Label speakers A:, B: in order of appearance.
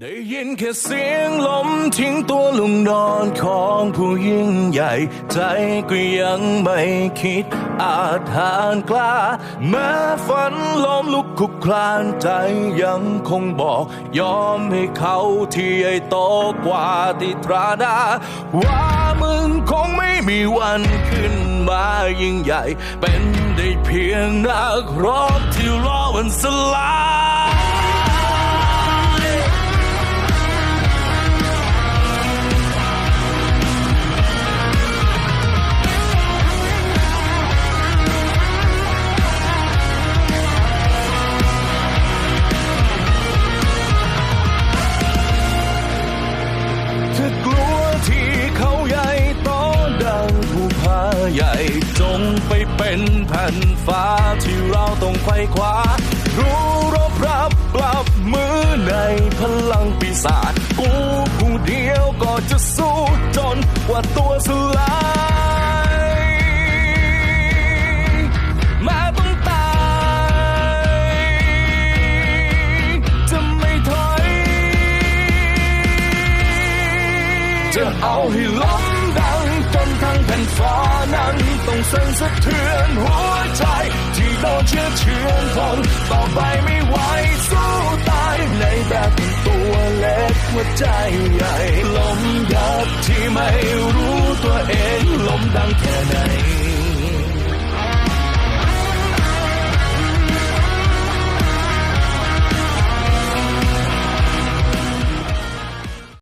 A: ได้ยินแค่เสียงลมทิ้งตัวลงนอนของผู้ยิ่งใหญ่ ใจก็ยังไม่คิดอาจหานกล้า แม้ฝันล้มลุกคุกคลานใจยังคงบอก ยอมให้เขาที่ใหญ่โตกว่าที่ตราดาว่ามึงคงไม่มีวันขึ้นมายิ่งใหญ่ เป็นได้เพียงนักรบที่รอวันสลาย ไปเป็นแผ่นฟ้าที่เราต้องไขว้คว้า รู้รบรับปรับมือในพลังปีศาจกูผู้เดียวก็จะสู้จนกว่าตัวสลายแม้ต้องตาย จะไม่ถอย จะเอาให้ล้มดังจนทั้งแผ่น สั่นสะเทือนหัวใจ ที่เราเชื่อเชื่อทนต่อไปไม่ไหวสู้ตายในแบบตัวเล็กหัวใจใหญ่ลมยับที่ไม่รู้ตัวเองลมดังแค่ไหน